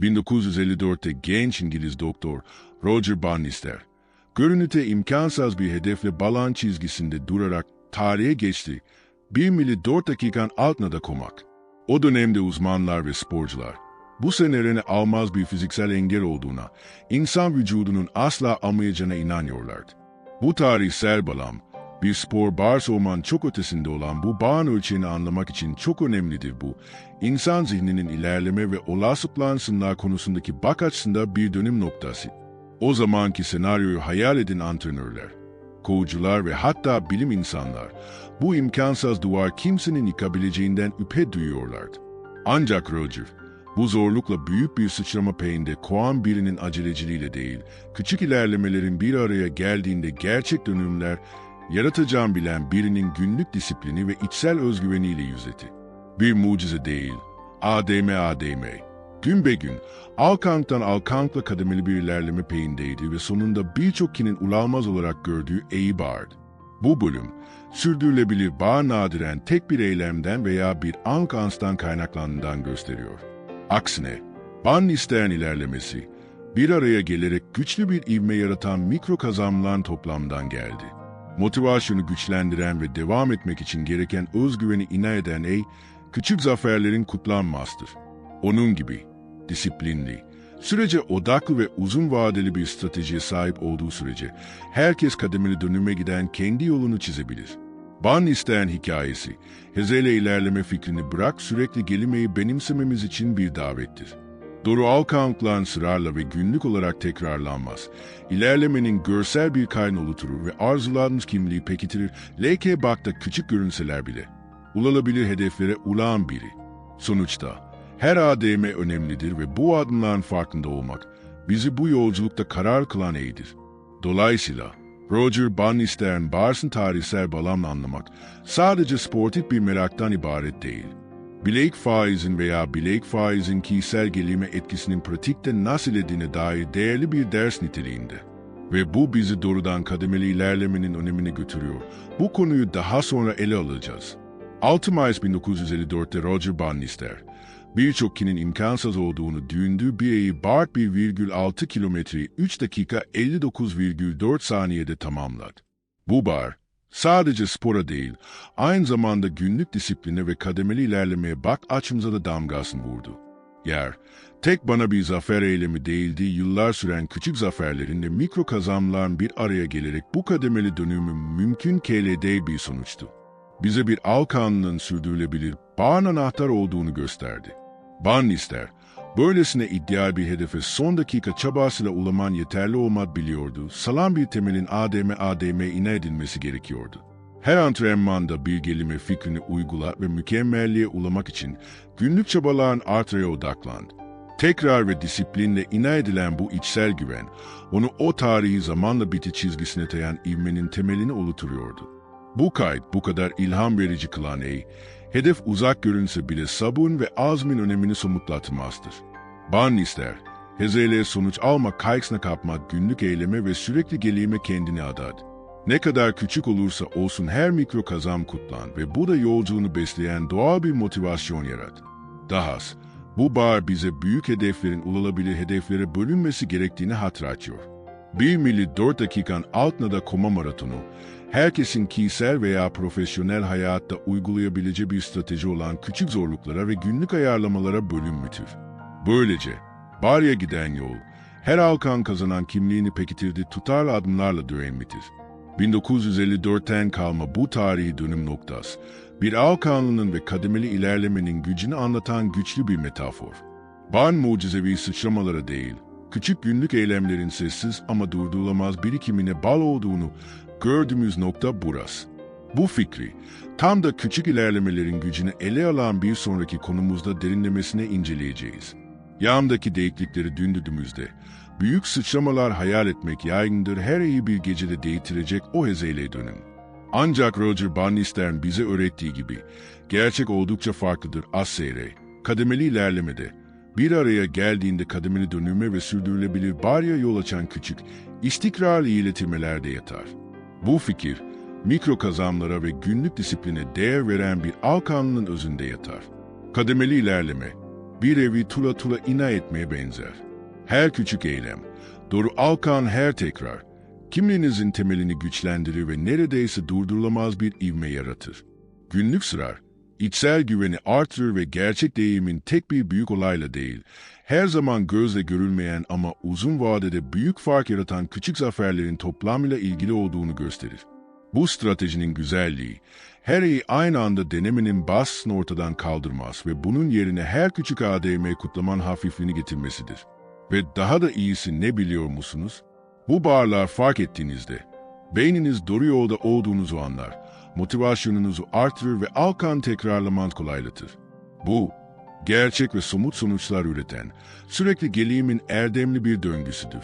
1954'te genç İngiliz doktor Roger Bannister, görünüte imkansız bir hedefle balan çizgisinde durarak tarihe geçti. 1 mili 4 dakikan altına da komak. O dönemde uzmanlar ve sporcular, bu senelerini almaz bir fiziksel engel olduğuna, insan vücudunun asla almayacağına inanıyorlardı. Bu tarihsel balam, bir spor bar olman çok ötesinde olan bu bağın ölçeğini anlamak için çok önemlidir bu. İnsan zihninin ilerleme ve olasılıklan sınırlar konusundaki bak açısında bir dönüm noktası. O zamanki senaryoyu hayal edin antrenörler, kovucular ve hatta bilim insanlar bu imkansız duvar kimsenin yıkabileceğinden üpe duyuyorlardı. Ancak Roger, bu zorlukla büyük bir sıçrama peyinde koan birinin aceleciliğiyle değil, küçük ilerlemelerin bir araya geldiğinde gerçek dönümler yaratacağım bilen birinin günlük disiplini ve içsel özgüveniyle yüzleti. Bir mucize değil, ADM ADM. Gün be gün, Alkank'tan Alkank'la kademeli bir ilerleme peyindeydi ve sonunda birçok kinin ulalmaz olarak gördüğü Eibard. Bu bölüm, sürdürülebilir bağ nadiren tek bir eylemden veya bir ankanstan kaynaklandığından gösteriyor. Aksine, ban isteyen ilerlemesi, bir araya gelerek güçlü bir ivme yaratan mikro kazanımların toplamdan geldi. Motivasyonu güçlendiren ve devam etmek için gereken özgüveni ina eden ey, küçük zaferlerin kutlanmazdır. Onun gibi, disiplinli, sürece odaklı ve uzun vadeli bir stratejiye sahip olduğu sürece herkes kademeli dönüme giden kendi yolunu çizebilir. Ban isteyen hikayesi, hezele ilerleme fikrini bırak sürekli gelimeyi benimsememiz için bir davettir. Doğru alkanlıkların sırarla ve günlük olarak tekrarlanmaz. İlerlemenin görsel bir kaynağı oluşturur ve arzuladığınız kimliği pekitirir. LK bakta küçük görünseler bile. Ulanabilir hedeflere ulan biri. Sonuçta her ADM önemlidir ve bu adımların farkında olmak bizi bu yolculukta karar kılan eydir. Dolayısıyla Roger Bannister'in Bars'ın tarihsel bağlamını anlamak sadece sportif bir meraktan ibaret değil. Bilek faizin veya bilek faizin kişisel gelime etkisinin pratikte nasıl edildiğine dair değerli bir ders niteliğinde. Ve bu bizi doğrudan kademeli ilerlemenin önemine götürüyor. Bu konuyu daha sonra ele alacağız. 6 Mayıs 1954'te Roger Bannister, birçok kinin imkansız olduğunu düşündüğü bir ayı Bart 1,6 kilometreyi 3 dakika 59,4 saniyede tamamladı. Bu bar, sadece spora değil, aynı zamanda günlük disipline ve kademeli ilerlemeye bak açımıza da damgasını vurdu. Yer, tek bana bir zafer eylemi değildi, yıllar süren küçük zaferlerin ve mikro kazanımların bir araya gelerek bu kademeli dönümü mümkün KLD bir sonuçtu. Bize bir alkanlığın sürdürülebilir bağın anahtar olduğunu gösterdi. Bannister, böylesine iddial bir hedefe son dakika çabasıyla ulaman yeterli olmak biliyordu. Salam bir temelin ADM ADM ine edilmesi gerekiyordu. Her antrenmanda bir gelime fikrini uygula ve mükemmelliğe ulamak için günlük çabaların artıya odaklandı. Tekrar ve disiplinle ina edilen bu içsel güven, onu o tarihi zamanla biti çizgisine tayan ivmenin temelini oluşturuyordu. Bu kayıt bu kadar ilham verici kılan ey, hedef uzak görünse bile sabun ve azmin önemini somutlatmazdır. Ban ister, hezele sonuç alma kaygısına kapmak günlük eyleme ve sürekli gelime kendini adad. Ne kadar küçük olursa olsun her mikro kazam kutlan ve bu da yolculuğunu besleyen doğal bir motivasyon yarat. Dahas, bu bar bize büyük hedeflerin ulaşılabilir hedeflere bölünmesi gerektiğini hatırlatıyor. 1 milli 4 dakikan altına da koma maratonu, herkesin kişisel veya profesyonel hayatta uygulayabileceği bir strateji olan küçük zorluklara ve günlük ayarlamalara bölünmüdür. Böylece, barya giden yol, her halkan kazanan kimliğini pekitirdi tutarlı adımlarla dönemlidir. 1954'ten kalma bu tarihi dönüm noktası, bir Alkanlı'nın ve kademeli ilerlemenin gücünü anlatan güçlü bir metafor. Ban mucizevi sıçramalara değil, küçük günlük eylemlerin sessiz ama durdurulamaz birikimine bal olduğunu gördüğümüz nokta burası. Bu fikri, tam da küçük ilerlemelerin gücünü ele alan bir sonraki konumuzda derinlemesine inceleyeceğiz. Yağımdaki değiklikleri dündüdüğümüzde, büyük sıçramalar hayal etmek yaygındır her iyi bir gecede değitirecek o hezeyle dönün. Ancak Roger Bannister'in bize öğrettiği gibi, gerçek oldukça farklıdır az seyre, kademeli ilerlemede, bir araya geldiğinde kademeli dönüme ve sürdürülebilir barya yol açan küçük, istikrarlı iletilmelerde yatar. Bu fikir, mikro kazanlara ve günlük disipline değer veren bir alkanlının özünde yatar. Kademeli ilerleme, bir evi tula tula ina etmeye benzer. Her küçük eylem, doğru alkan her tekrar, kimliğinizin temelini güçlendirir ve neredeyse durdurulamaz bir ivme yaratır. Günlük sırar, içsel güveni artırır ve gerçek değimin tek bir büyük olayla değil, her zaman gözle görülmeyen ama uzun vadede büyük fark yaratan küçük zaferlerin toplamıyla ilgili olduğunu gösterir. Bu stratejinin güzelliği, her iyi aynı anda denemenin baskısını ortadan kaldırmaz ve bunun yerine her küçük ADM kutlaman hafifliğini getirmesidir. Ve daha da iyisi ne biliyor musunuz? Bu bağırlar fark ettiğinizde, beyniniz doğru yolda olduğunuzu anlar, motivasyonunuzu artırır ve alkan tekrarlamanı kolaylatır. Bu, gerçek ve somut sonuçlar üreten, sürekli gelimin erdemli bir döngüsüdür.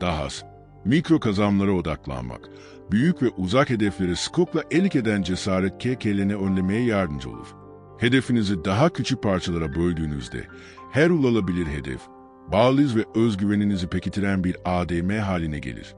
Dahası, mikro kazanımlara odaklanmak, büyük ve uzak hedefleri skopla elik eden cesaret KK'lerini önlemeye yardımcı olur. Hedefinizi daha küçük parçalara böldüğünüzde, her ulaşılabilir hedef, bağlıyız ve özgüveninizi pekitiren bir ADM haline gelir.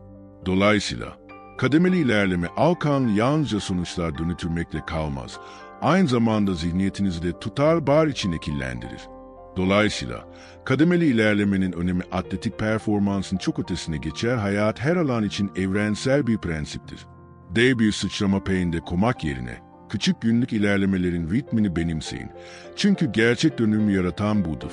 Dolayısıyla, kademeli ilerleme alkan yalnızca sonuçlar dönütürmekle kalmaz, aynı zamanda zihniyetinizi de tutar bar içine kirlendirir. Dolayısıyla kademeli ilerlemenin önemi atletik performansın çok ötesine geçer, hayat her alan için evrensel bir prensiptir. Dev bir sıçrama peyinde komak yerine küçük günlük ilerlemelerin ritmini benimseyin. Çünkü gerçek dönümü yaratan budur.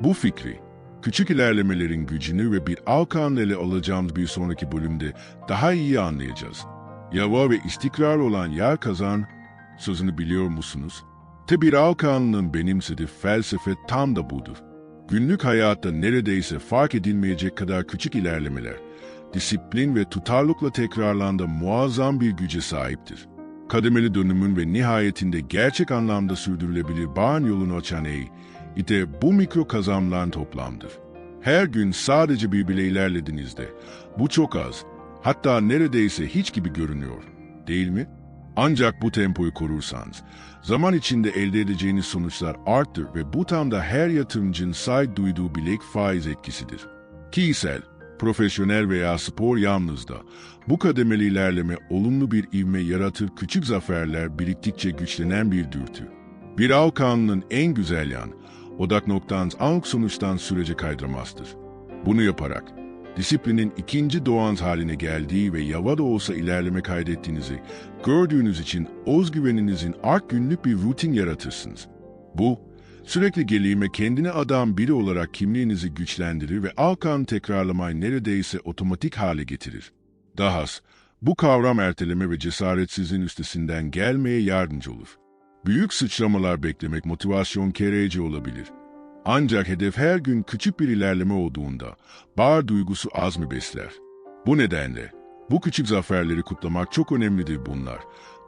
Bu fikri, küçük ilerlemelerin gücünü ve bir alkan ele alacağımız bir sonraki bölümde daha iyi anlayacağız. Yava ve istikrar olan yer kazan sözünü biliyor musunuz? Tebir Alkanlı'nın benimsediği felsefe tam da budur. Günlük hayatta neredeyse fark edilmeyecek kadar küçük ilerlemeler, disiplin ve tutarlılıkla tekrarlanda muazzam bir güce sahiptir. Kademeli dönümün ve nihayetinde gerçek anlamda sürdürülebilir bağın yolunu açan ey, ite bu mikro kazanımların toplamdır. Her gün sadece bir bile ilerlediğinizde, bu çok az, hatta neredeyse hiç gibi görünüyor, değil mi? Ancak bu tempoyu korursanız, zaman içinde elde edeceğiniz sonuçlar arttır ve bu tam da her yatırımcının sahip duyduğu bilek faiz etkisidir. Kişisel, profesyonel veya spor yalnızda bu kademeli ilerleme olumlu bir ivme yaratır küçük zaferler biriktikçe güçlenen bir dürtü. Bir alkanlığın en güzel yan, odak noktanız anlık sonuçtan sürece kaydırmazdır. Bunu yaparak, disiplinin ikinci doğanız haline geldiği ve yava da olsa ilerleme kaydettiğinizi gördüğünüz için özgüveninizin art günlük bir rutin yaratırsınız. Bu, sürekli gelime kendine adam biri olarak kimliğinizi güçlendirir ve alkan tekrarlamayı neredeyse otomatik hale getirir. Dahası, bu kavram erteleme ve cesaretsizliğin üstesinden gelmeye yardımcı olur. Büyük sıçramalar beklemek motivasyon kereci olabilir. Ancak hedef her gün küçük bir ilerleme olduğunda bağır duygusu az mı besler? Bu nedenle bu küçük zaferleri kutlamak çok önemlidir bunlar.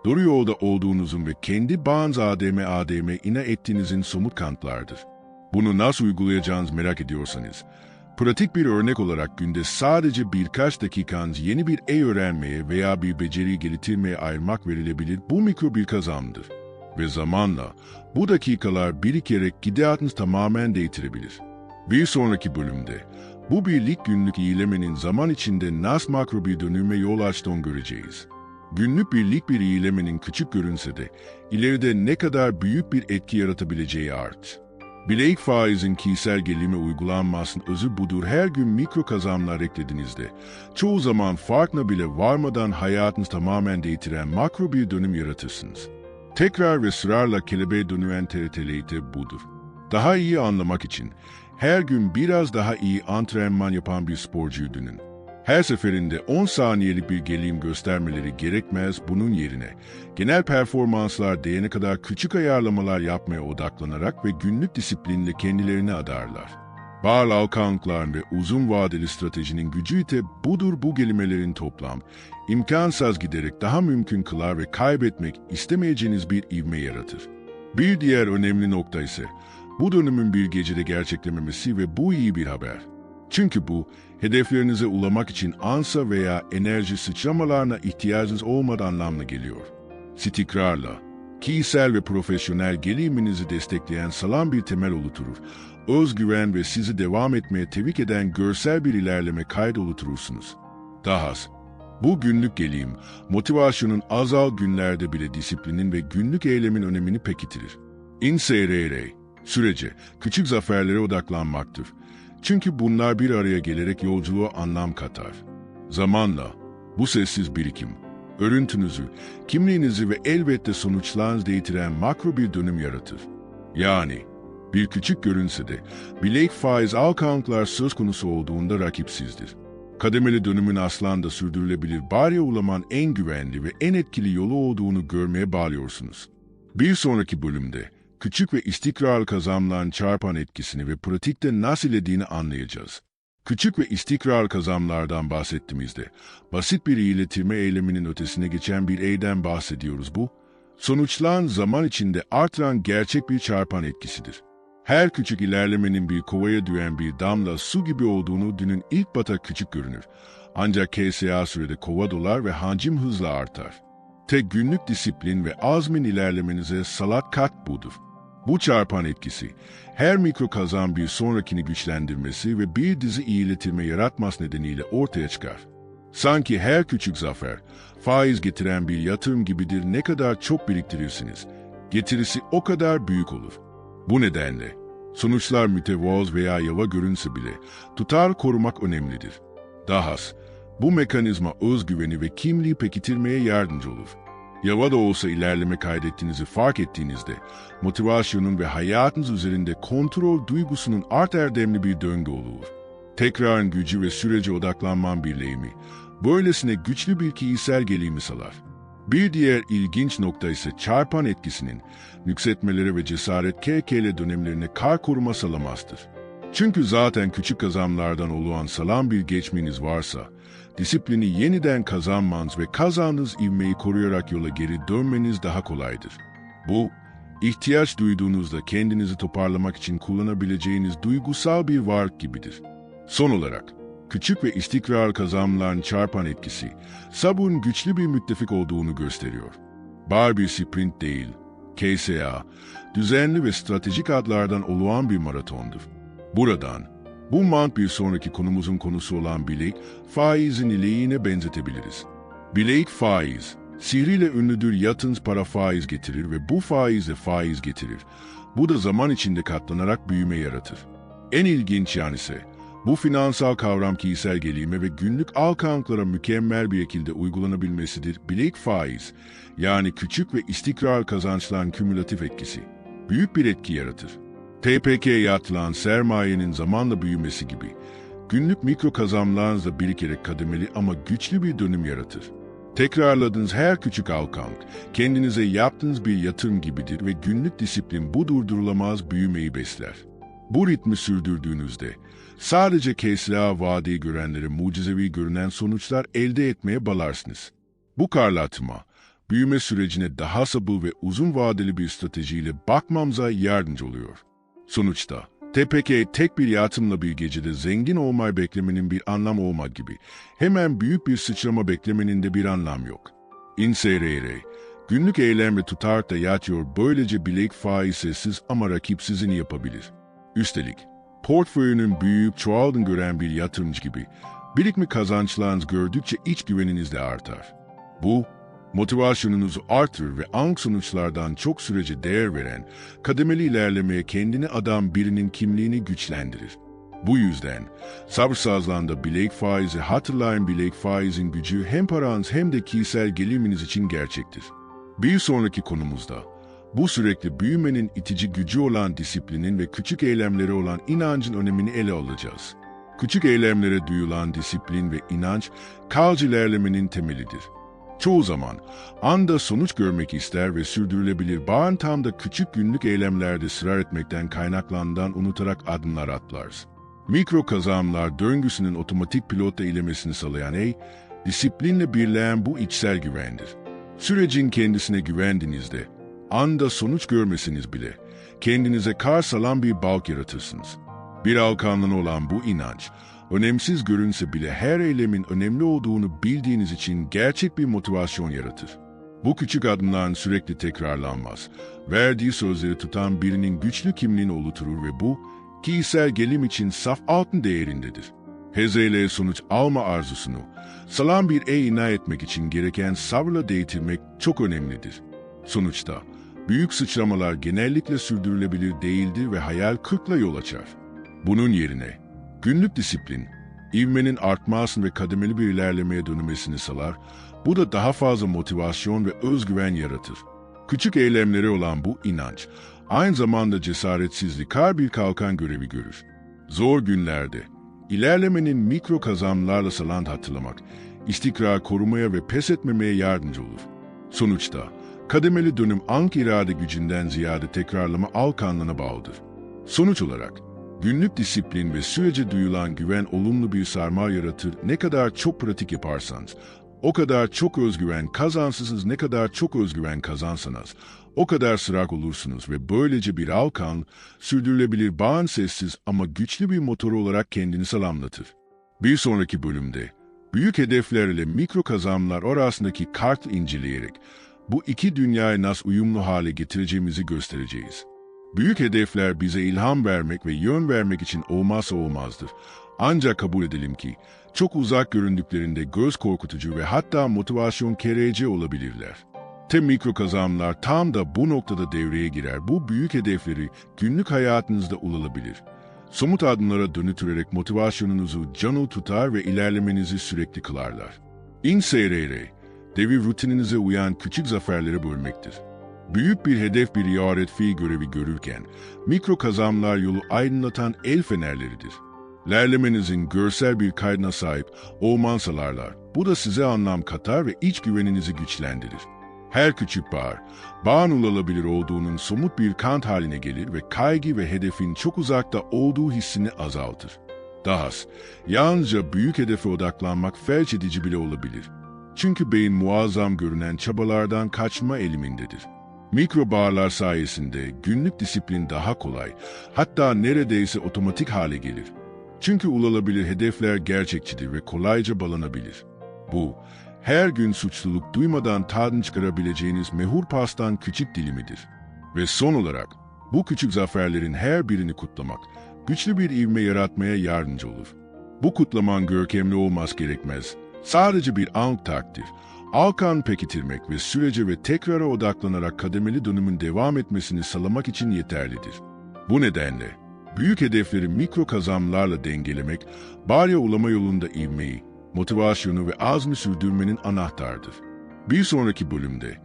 Doğru yolda olduğunuzun ve kendi bağınız ADM ADM ina ettiğinizin somut kanıtlardır. Bunu nasıl uygulayacağınız merak ediyorsanız, pratik bir örnek olarak günde sadece birkaç dakikanız yeni bir e öğrenmeye veya bir beceriyi geliştirmeye ayırmak verilebilir bu mikro bir kazanımdır. Ve zamanla bu dakikalar birikerek gidişatınızı tamamen değiştirebilir. Bir sonraki bölümde bu birlik günlük iyilemenin zaman içinde nasıl makro bir dönüme yol açtığını göreceğiz. Günlük birlik bir iyilemenin küçük görünse de ileride ne kadar büyük bir etki yaratabileceği art. Bilek faizin kişisel gelime uygulanmasının özü budur her gün mikro kazanımlar eklediğinizde, çoğu zaman farkına bile varmadan hayatınızı tamamen değiştiren makro bir dönüm yaratırsınız. Tekrar ve sırarla kelebeğe dönülen TRT'leyte budur. Daha iyi anlamak için her gün biraz daha iyi antrenman yapan bir sporcuyu dünün. Her seferinde 10 saniyelik bir gelim göstermeleri gerekmez bunun yerine genel performanslar değene kadar küçük ayarlamalar yapmaya odaklanarak ve günlük disiplinle kendilerini adarlar. Alkanlıkların ve uzun vadeli stratejinin gücü ise budur bu kelimelerin toplam, imkansız giderek daha mümkün kılar ve kaybetmek istemeyeceğiniz bir ivme yaratır. Bir diğer önemli nokta ise bu dönümün bir gecede gerçeklememesi ve bu iyi bir haber. Çünkü bu, hedeflerinize ulamak için ansa veya enerji sıçramalarına ihtiyacınız olmadan anlamına geliyor. İstikrarla, kişisel ve profesyonel gelişiminizi destekleyen sağlam bir temel oluşturur. Özgüven ve sizi devam etmeye tevik eden görsel bir ilerleme kaydı oluşturursunuz. Dahası, bu günlük geleyim, motivasyonun azal günlerde bile disiplinin ve günlük eylemin önemini pekitirir. İnserere, Sürece, küçük zaferlere odaklanmaktır. Çünkü bunlar bir araya gelerek yolculuğa anlam katar. Zamanla bu sessiz birikim, örüntünüzü, kimliğinizi ve elbette sonuçlarınızı değiştiren makro bir dönüm yaratır. Yani bir küçük görünse de bilek faiz alkanlıklar söz konusu olduğunda rakipsizdir. Kademeli dönümün aslında sürdürülebilir bariye ulaman en güvenli ve en etkili yolu olduğunu görmeye bağlıyorsunuz. Bir sonraki bölümde küçük ve istikrarlı kazanımların çarpan etkisini ve pratikte nasıl edildiğini anlayacağız. Küçük ve istikrar kazanımlardan bahsettiğimizde, basit bir iletilme eyleminin ötesine geçen bir eylem bahsediyoruz bu, sonuçlan zaman içinde artıran gerçek bir çarpan etkisidir. Her küçük ilerlemenin bir kovaya düğen bir damla su gibi olduğunu dünün ilk bata küçük görünür. Ancak KSA sürede kova dolar ve hancim hızla artar. Tek günlük disiplin ve azmin ilerlemenize salat kat budur. Bu çarpan etkisi, her mikro kazan bir sonrakini güçlendirmesi ve bir dizi iyiletilme yaratması nedeniyle ortaya çıkar. Sanki her küçük zafer, faiz getiren bir yatırım gibidir ne kadar çok biriktirirsiniz, getirisi o kadar büyük olur. Bu nedenle, sonuçlar mütevaz veya yava görünse bile tutar korumak önemlidir. Dahas, bu mekanizma özgüveni ve kimliği pekiştirmeye yardımcı olur. Yava da olsa ilerleme kaydettiğinizi fark ettiğinizde, motivasyonun ve hayatınız üzerinde kontrol duygusunun art erdemli bir döngü olur. Tekrarın gücü ve sürece odaklanman birleğimi, böylesine güçlü bir kişisel gelimi salar. Bir diğer ilginç nokta ise çarpan etkisinin yükseltmelere ve cesaret KKL dönemlerine kar koruma sağlamasıdır. Çünkü zaten küçük kazanlardan oluşan salan bir geçmeniz varsa, disiplini yeniden kazanmanız ve kazandığınız ivmeyi koruyarak yola geri dönmeniz daha kolaydır. Bu, ihtiyaç duyduğunuzda kendinizi toparlamak için kullanabileceğiniz duygusal bir varlık gibidir. Son olarak, küçük ve istikrar kazanımların çarpan etkisi, sabun güçlü bir müttefik olduğunu gösteriyor. Bar bir sprint değil, KSA, düzenli ve stratejik adlardan oluşan bir maratondur. Buradan, bu mant bir sonraki konumuzun konusu olan bilek, faizin ileğine benzetebiliriz. Bilek faiz, sihriyle ünlüdür yatınız para faiz getirir ve bu faizle faiz getirir. Bu da zaman içinde katlanarak büyüme yaratır. En ilginç yan ise, bu finansal kavram kişisel gelime ve günlük alkanlıklara mükemmel bir şekilde uygulanabilmesidir. Bilek faiz, yani küçük ve istikrar kazançların kümülatif etkisi, büyük bir etki yaratır. TPK'ye yatılan sermayenin zamanla büyümesi gibi, günlük mikro kazanımlarınızla birikerek kademeli ama güçlü bir dönüm yaratır. Tekrarladığınız her küçük alkank, kendinize yaptığınız bir yatırım gibidir ve günlük disiplin bu durdurulamaz büyümeyi besler. Bu ritmi sürdürdüğünüzde, sadece kesra vadeyi görenlere mucizevi görünen sonuçlar elde etmeye balarsınız. Bu karlatma, büyüme sürecine daha sabır ve uzun vadeli bir stratejiyle bakmamıza yardımcı oluyor. Sonuçta, TPK tek bir yatımla bir gecede zengin olmayı beklemenin bir anlam olmak gibi, hemen büyük bir sıçrama beklemenin de bir anlam yok. İnserere, günlük eylem ve tutar da yatıyor böylece bilek faiz sessiz ama rakipsizini yapabilir. Üstelik, portföyünün büyüyüp çoğaldığını gören bir yatırımcı gibi, birikme kazançlarınız gördükçe iç güveniniz de artar. Bu, motivasyonunuzu artırır ve ank sonuçlardan çok sürece değer veren, kademeli ilerlemeye kendini adam birinin kimliğini güçlendirir. Bu yüzden sabırsızlığında bilek faizi hatırlayın bilek faizin gücü hem paranız hem de kişisel geliminiz için gerçektir. Bir sonraki konumuzda bu sürekli büyümenin itici gücü olan disiplinin ve küçük eylemlere olan inancın önemini ele alacağız. Küçük eylemlere duyulan disiplin ve inanç, kalıcı ilerlemenin temelidir. Çoğu zaman anda sonuç görmek ister ve sürdürülebilir bağın tam da küçük günlük eylemlerde ısrar etmekten kaynaklandığından unutarak adımlar atlarız. Mikro kazanımlar döngüsünün otomatik pilotta ilemesini sağlayan ey, disiplinle birleyen bu içsel güvendir. Sürecin kendisine güvendiğinizde, anda sonuç görmesiniz bile, kendinize kar salan bir balk yaratırsınız. Bir alkanlığın olan bu inanç, önemsiz görünse bile her eylemin önemli olduğunu bildiğiniz için gerçek bir motivasyon yaratır. Bu küçük adımların sürekli tekrarlanmaz. Verdiği sözleri tutan birinin güçlü kimliğini oluşturur ve bu, kişisel gelim için saf altın değerindedir. Hezeyle sonuç alma arzusunu, salam bir ey ina etmek için gereken sabırla değitilmek çok önemlidir. Sonuçta, Büyük sıçramalar genellikle sürdürülebilir değildir ve hayal kırıkla yol açar. Bunun yerine günlük disiplin, ivmenin artmasını ve kademeli bir ilerlemeye dönmesini sağlar, bu da daha fazla motivasyon ve özgüven yaratır. Küçük eylemleri olan bu inanç, aynı zamanda cesaretsizlik kar bir kalkan görevi görür. Zor günlerde, ilerlemenin mikro kazanımlarla salan hatırlamak, istikrar korumaya ve pes etmemeye yardımcı olur. Sonuçta, kademeli dönüm ank irade gücünden ziyade tekrarlama alkanlığına bağlıdır. Sonuç olarak, günlük disiplin ve sürece duyulan güven olumlu bir sarmal yaratır. Ne kadar çok pratik yaparsanız, o kadar çok özgüven kazansınız, ne kadar çok özgüven kazansanız, o kadar sırak olursunuz ve böylece bir alkan, sürdürülebilir bağın sessiz ama güçlü bir motoru olarak kendini salamlatır. Bir sonraki bölümde, büyük hedefler ile mikro kazanımlar arasındaki kart inceleyerek, bu iki dünyayı nasıl uyumlu hale getireceğimizi göstereceğiz. Büyük hedefler bize ilham vermek ve yön vermek için olmazsa olmazdır. Ancak kabul edelim ki, çok uzak göründüklerinde göz korkutucu ve hatta motivasyon kereci olabilirler. Tem mikro kazanımlar tam da bu noktada devreye girer. Bu büyük hedefleri günlük hayatınızda ulaşabilir. Somut adımlara dönütürerek motivasyonunuzu canlı tutar ve ilerlemenizi sürekli kılarlar. INSRR, devi rutininize uyan küçük zaferleri bölmektir. Büyük bir hedef bir yaret fi görevi görürken, mikro kazanımlar yolu aydınlatan el fenerleridir. Lerlemenizin görsel bir kaydına sahip olman sağlarlar. Bu da size anlam katar ve iç güveninizi güçlendirir. Her küçük bağır, bağın ulaşabilir olduğunun somut bir kant haline gelir ve kaygı ve hedefin çok uzakta olduğu hissini azaltır. Dahas, yalnızca büyük hedefe odaklanmak felç edici bile olabilir. Çünkü beyin muazzam görünen çabalardan kaçma elimindedir. Mikro bağlar sayesinde günlük disiplin daha kolay, hatta neredeyse otomatik hale gelir. Çünkü ulaşılabilir hedefler gerçekçidir ve kolayca balanabilir. Bu, her gün suçluluk duymadan tadını çıkarabileceğiniz mehur pastan küçük dilimidir. Ve son olarak, bu küçük zaferlerin her birini kutlamak, güçlü bir ivme yaratmaya yardımcı olur. Bu kutlaman görkemli olmaz gerekmez. Sadece bir ank takdir, alkan pekitirmek ve sürece ve tekrara odaklanarak kademeli dönümün devam etmesini sağlamak için yeterlidir. Bu nedenle, büyük hedefleri mikro kazanımlarla dengelemek, barya ulama yolunda ivmeyi, motivasyonu ve azmi sürdürmenin anahtardır. Bir sonraki bölümde,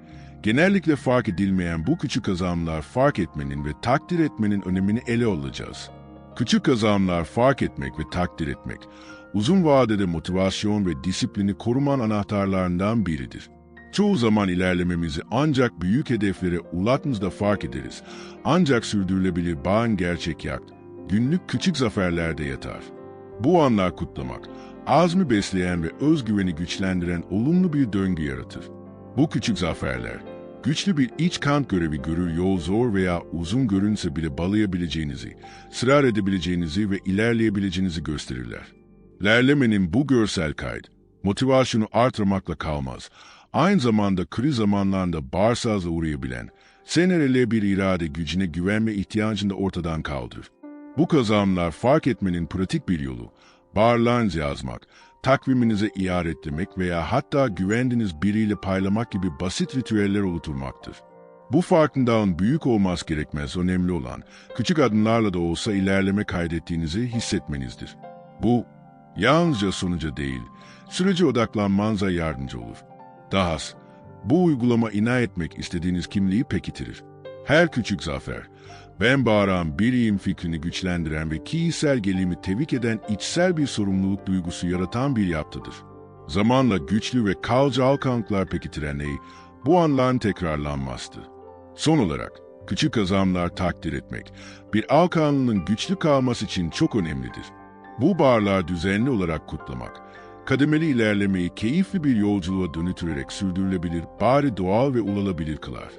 genellikle fark edilmeyen bu küçük kazanımlar fark etmenin ve takdir etmenin önemini ele alacağız. Küçük kazanımlar fark etmek ve takdir etmek, uzun vadede motivasyon ve disiplini koruman anahtarlarından biridir. Çoğu zaman ilerlememizi ancak büyük hedeflere ulaştığımızda fark ederiz. Ancak sürdürülebilir bağın gerçek yakt, günlük küçük zaferlerde yatar. Bu anlar kutlamak, azmi besleyen ve özgüveni güçlendiren olumlu bir döngü yaratır. Bu küçük zaferler, güçlü bir iç kant görevi görür yol zor veya uzun görünse bile balayabileceğinizi, ısrar edebileceğinizi ve ilerleyebileceğinizi gösterirler. Lerlemenin bu görsel kaydı, motivasyonu artırmakla kalmaz, aynı zamanda kriz zamanlarında bağırsağıza uğrayabilen, senelerle bir irade gücüne güvenme ihtiyacını da ortadan kaldırır. Bu kazanımlar fark etmenin pratik bir yolu, bağırlarınızı yazmak, takviminize ettirmek veya hatta güvendiğiniz biriyle paylamak gibi basit ritüeller oluşturmaktır. Bu farkındalığın büyük olmaz gerekmez önemli olan, küçük adımlarla da olsa ilerleme kaydettiğinizi hissetmenizdir. Bu, yalnızca sonuca değil, sürece odaklanmanıza yardımcı olur. Dahas, bu uygulama ina etmek istediğiniz kimliği pekitirir. Her küçük zafer, ben bağıran biriyim fikrini güçlendiren ve kişisel gelimi tevik eden içsel bir sorumluluk duygusu yaratan bir yaptıdır. Zamanla güçlü ve kalıcı alkanlıklar pekitiren ey, bu anların tekrarlanmazdı. Son olarak, küçük kazanımlar takdir etmek, bir alkanlının güçlü kalması için çok önemlidir. Bu bağırlar düzenli olarak kutlamak, kademeli ilerlemeyi keyifli bir yolculuğa dönütürerek sürdürülebilir, bari doğal ve ulaşılabilir kılar.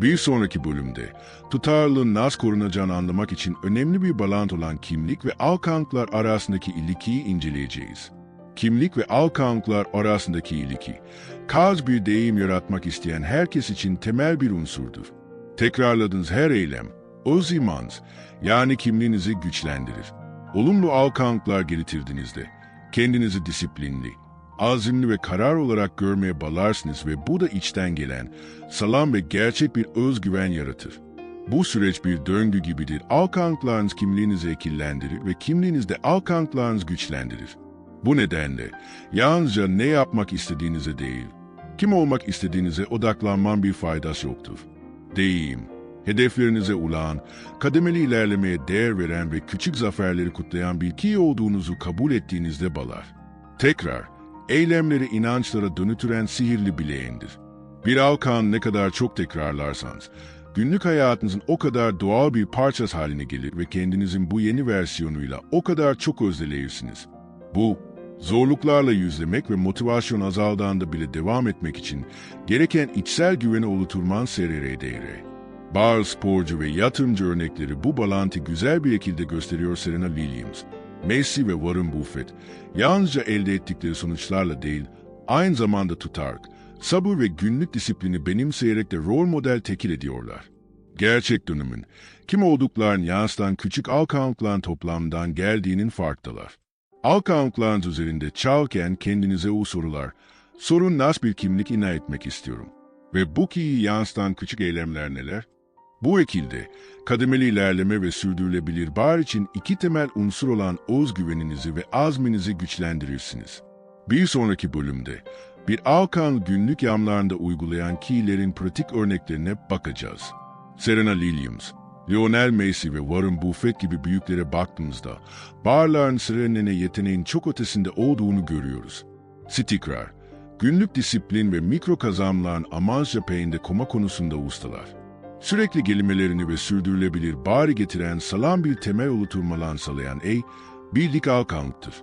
Bir sonraki bölümde tutarlılığın nasıl korunacağını anlamak için önemli bir bağlantı olan kimlik ve alkanlıklar arasındaki ilişkiyi inceleyeceğiz. Kimlik ve alkanlıklar arasındaki ilişki, kaz bir deyim yaratmak isteyen herkes için temel bir unsurdur. Tekrarladığınız her eylem, öz imanız, yani kimliğinizi güçlendirir. Olumlu alkanlıklar getirdiğinizde, kendinizi disiplinli, azimli ve karar olarak görmeye balarsınız ve bu da içten gelen, sağlam ve gerçek bir özgüven yaratır. Bu süreç bir döngü gibidir. Alkanlıklarınız kimliğinizi ekillendirir ve kimliğinizde alkanlıklarınız güçlendirir. Bu nedenle yalnızca ne yapmak istediğinize değil, kim olmak istediğinize odaklanman bir faydası yoktur. Deyim, hedeflerinize ulan, kademeli ilerlemeye değer veren ve küçük zaferleri kutlayan bir kişi olduğunuzu kabul ettiğinizde balar. Tekrar, eylemleri inançlara dönütüren sihirli bileğindir. Bir alkan ne kadar çok tekrarlarsanız, günlük hayatınızın o kadar doğal bir parçası haline gelir ve kendinizin bu yeni versiyonuyla o kadar çok özleleyirsiniz. Bu, zorluklarla yüzlemek ve motivasyon azaldığında bile devam etmek için gereken içsel güveni oluşturman serere değeri. Bazı sporcu ve yatırımcı örnekleri bu bağlantı güzel bir şekilde gösteriyor Serena Williams. Messi ve Warren Buffett yalnızca elde ettikleri sonuçlarla değil, aynı zamanda tutark, sabır ve günlük disiplini benimseyerek de rol model tekil ediyorlar. Gerçek dönümün, kim olduklarını yansıtan küçük alkanlıkların toplamından geldiğinin farklılar. Alkanlıkların üzerinde çalken kendinize o sorular, sorun nasıl bir kimlik ina etmek istiyorum. Ve bu kiyi yansıtan küçük eylemler neler? Bu ekilde kademeli ilerleme ve sürdürülebilir bar için iki temel unsur olan özgüveninizi ve azminizi güçlendirirsiniz. Bir sonraki bölümde bir Alkan günlük yamlarında uygulayan kiilerin pratik örneklerine bakacağız. Serena Williams, Lionel Messi ve Warren Buffett gibi büyüklere baktığımızda barların Serena'ne yeteneğin çok ötesinde olduğunu görüyoruz. Stikrar, günlük disiplin ve mikro kazanımların amaçla peyinde koma konusunda ustalar. Sürekli gelimelerini ve sürdürülebilir bari getiren sağlam bir temel oluşturmalan sağlayan ey, birlik alkanlıktır.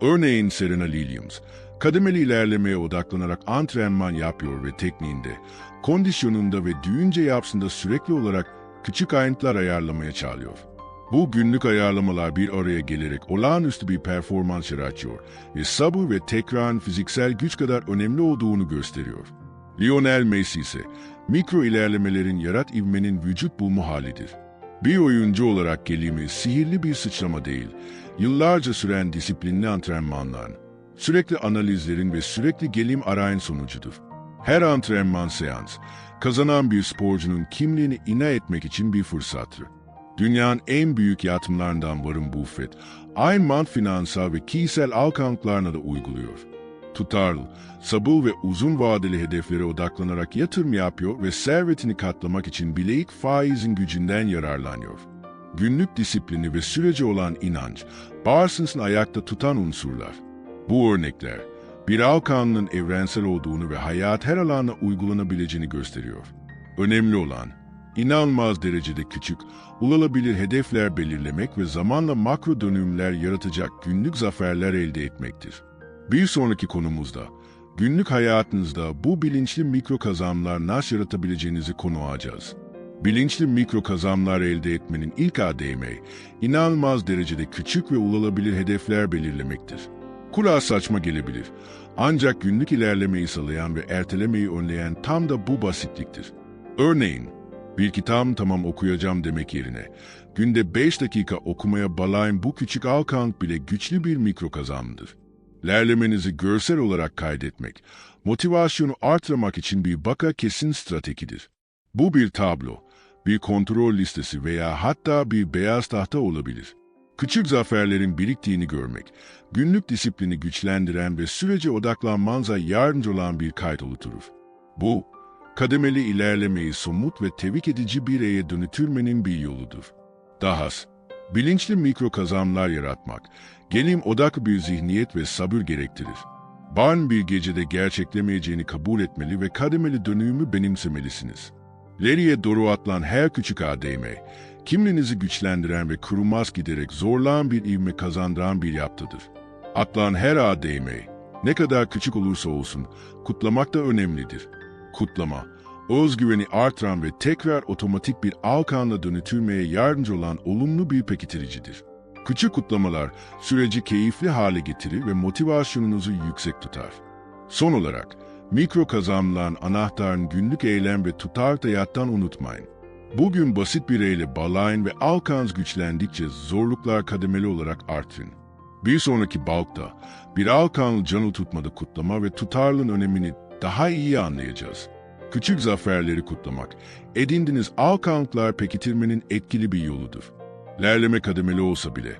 Örneğin Serena Williams, kademeli ilerlemeye odaklanarak antrenman yapıyor ve tekniğinde, kondisyonunda ve düğünce yapsında sürekli olarak küçük ayrıntılar ayarlamaya çağırıyor. Bu günlük ayarlamalar bir araya gelerek olağanüstü bir performans yaratıyor ve sabır ve tekrarın fiziksel güç kadar önemli olduğunu gösteriyor. Lionel Messi ise mikro ilerlemelerin yarat ivmenin vücut bulma halidir. Bir oyuncu olarak gelimi sihirli bir sıçrama değil, yıllarca süren disiplinli antrenmanların, sürekli analizlerin ve sürekli gelim arayın sonucudur. Her antrenman seans, kazanan bir sporcunun kimliğini ina etmek için bir fırsattır. Dünyanın en büyük yatımlarından Warren Buffett, mant finansal ve kişisel alkanlıklarına da uyguluyor. Tutarlı, sabır ve uzun vadeli hedeflere odaklanarak yatırım yapıyor ve servetini katlamak için bileik faizin gücünden yararlanıyor. Günlük disiplini ve sürece olan inanç, Barsons'ın ayakta tutan unsurlar. Bu örnekler, bir alkanlığın evrensel olduğunu ve hayat her alana uygulanabileceğini gösteriyor. Önemli olan, inanılmaz derecede küçük, ulaşılabilir hedefler belirlemek ve zamanla makro dönümler yaratacak günlük zaferler elde etmektir. Bir sonraki konumuzda, günlük hayatınızda bu bilinçli mikro kazanımlar nasıl yaratabileceğinizi konu alacağız. Bilinçli mikro kazanımlar elde etmenin ilk adımı, inanılmaz derecede küçük ve ulaşılabilir hedefler belirlemektir. Kulağa saçma gelebilir. Ancak günlük ilerlemeyi sağlayan ve ertelemeyi önleyen tam da bu basitliktir. Örneğin, bir kitap tamam okuyacağım demek yerine, günde 5 dakika okumaya balayın bu küçük alkanlık bile güçlü bir mikro kazanımdır. Lerlemenizi görsel olarak kaydetmek, motivasyonu artırmak için bir baka kesin stratejidir. Bu bir tablo, bir kontrol listesi veya hatta bir beyaz tahta olabilir. Küçük zaferlerin biriktiğini görmek, günlük disiplini güçlendiren ve sürece odaklanmanıza yardımcı olan bir kayıt oluşturur. Bu, kademeli ilerlemeyi somut ve tevik edici bir eye bir yoludur. Dahas, bilinçli mikro kazanımlar yaratmak, gelim odaklı bir zihniyet ve sabır gerektirir. Barn bir gecede gerçeklemeyeceğini kabul etmeli ve kademeli dönümü benimsemelisiniz. Leriye doğru atılan her küçük ADM, kimliğinizi güçlendiren ve kurulmaz giderek zorlayan bir ivme kazandıran bir yaptıdır. Atlan her ADM, ne kadar küçük olursa olsun, kutlamak da önemlidir. Kutlama, özgüveni artıran ve tekrar otomatik bir alkanla dönütülmeye yardımcı olan olumlu bir pekiştiricidir. Küçük kutlamalar süreci keyifli hale getirir ve motivasyonunuzu yüksek tutar. Son olarak, mikro kazanılan anahtarın günlük eylem ve tutar hayattan unutmayın. Bugün basit bir eyle bağlayın ve alkanız güçlendikçe zorluklar kademeli olarak artırın. Bir sonraki balkta bir Alkanlı canı tutmada kutlama ve tutarlığın önemini daha iyi anlayacağız. Küçük zaferleri kutlamak, edindiğiniz Alkanlıklar pekitirmenin etkili bir yoludur. Lerleme kademeli olsa bile,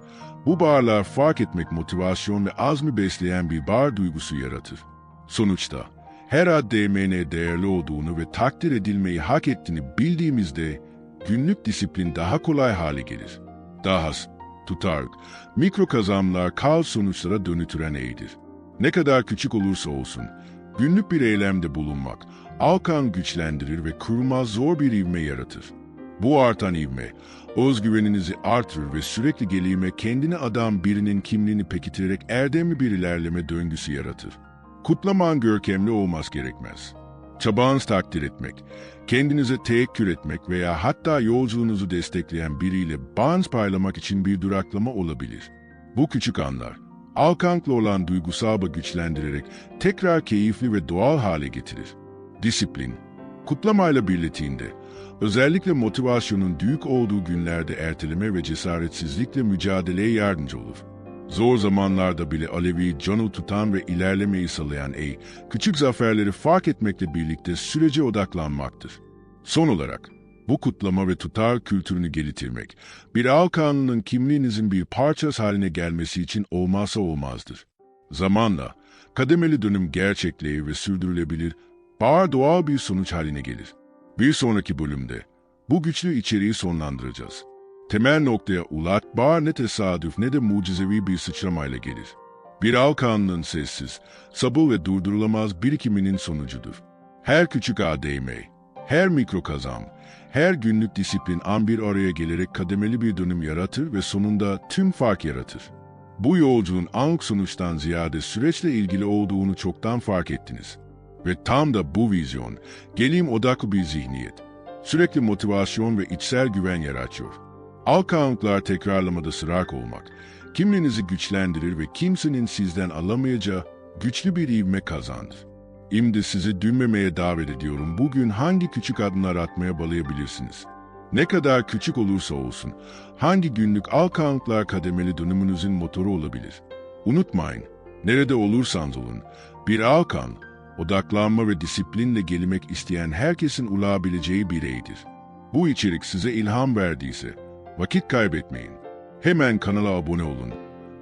bu bağırlar fark etmek motivasyon ve azmi besleyen bir bağır duygusu yaratır. Sonuçta, her ADM'ne değerli olduğunu ve takdir edilmeyi hak ettiğini bildiğimizde günlük disiplin daha kolay hale gelir. Dahası, tutarlık, mikro kazanımlar kaos sonuçlara dönütüren eğidir. Ne kadar küçük olursa olsun, günlük bir eylemde bulunmak, alkan güçlendirir ve kurulmaz zor bir ivme yaratır. Bu artan ivme, özgüveninizi artırır ve sürekli gelişime kendini adam birinin kimliğini pekiştirerek erdemli bir ilerleme döngüsü yaratır. Kutlaman görkemli olmaz gerekmez. Çabanız takdir etmek, kendinize teekkür etmek veya hatta yolculuğunuzu destekleyen biriyle bağınız paylamak için bir duraklama olabilir. Bu küçük anlar, Alkank'la olan duygusal bağı güçlendirerek tekrar keyifli ve doğal hale getirir. Disiplin, kutlamayla birleştiğinde, özellikle motivasyonun büyük olduğu günlerde erteleme ve cesaretsizlikle mücadeleye yardımcı olur. Zor zamanlarda bile Alevi'yi canı tutan ve ilerlemeyi sağlayan ey, küçük zaferleri fark etmekle birlikte sürece odaklanmaktır. Son olarak, bu kutlama ve tutar kültürünü geliştirmek, bir Alkanlı'nın kimliğinizin bir parçası haline gelmesi için olmazsa olmazdır. Zamanla, kademeli dönüm gerçekliği ve sürdürülebilir, bağır doğal bir sonuç haline gelir. Bir sonraki bölümde, bu güçlü içeriği sonlandıracağız. Temel noktaya ulat, bağır ne tesadüf ne de mucizevi bir sıçramayla gelir. Bir Alkanlı'nın sessiz, sabır ve durdurulamaz birikiminin sonucudur. Her küçük ADM, her mikro kazam, her günlük disiplin an bir araya gelerek kademeli bir dönüm yaratır ve sonunda tüm fark yaratır. Bu yolculuğun anlık sonuçtan ziyade süreçle ilgili olduğunu çoktan fark ettiniz. Ve tam da bu vizyon, gelim odaklı bir zihniyet, sürekli motivasyon ve içsel güven yaratıyor. Alkanlıklar tekrarlamada sırak olmak, kimliğinizi güçlendirir ve kimsenin sizden alamayacağı güçlü bir ivme kazandır. Şimdi sizi dünmemeye davet ediyorum. Bugün hangi küçük adımlar atmaya balayabilirsiniz? Ne kadar küçük olursa olsun, hangi günlük alkanlıklar kademeli dönümünüzün motoru olabilir? Unutmayın, nerede olursanız olun, bir alkan, odaklanma ve disiplinle gelmek isteyen herkesin ulabileceği bireydir. Bu içerik size ilham verdiyse, vakit kaybetmeyin. Hemen kanala abone olun.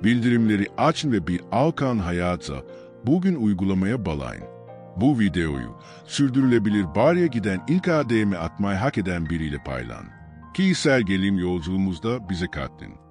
Bildirimleri açın ve bir Alkan hayata bugün uygulamaya balayın. Bu videoyu sürdürülebilir bariye giden ilk ADM'e atmayı hak eden biriyle paylan. Kişisel gelim yolculuğumuzda bize katılın.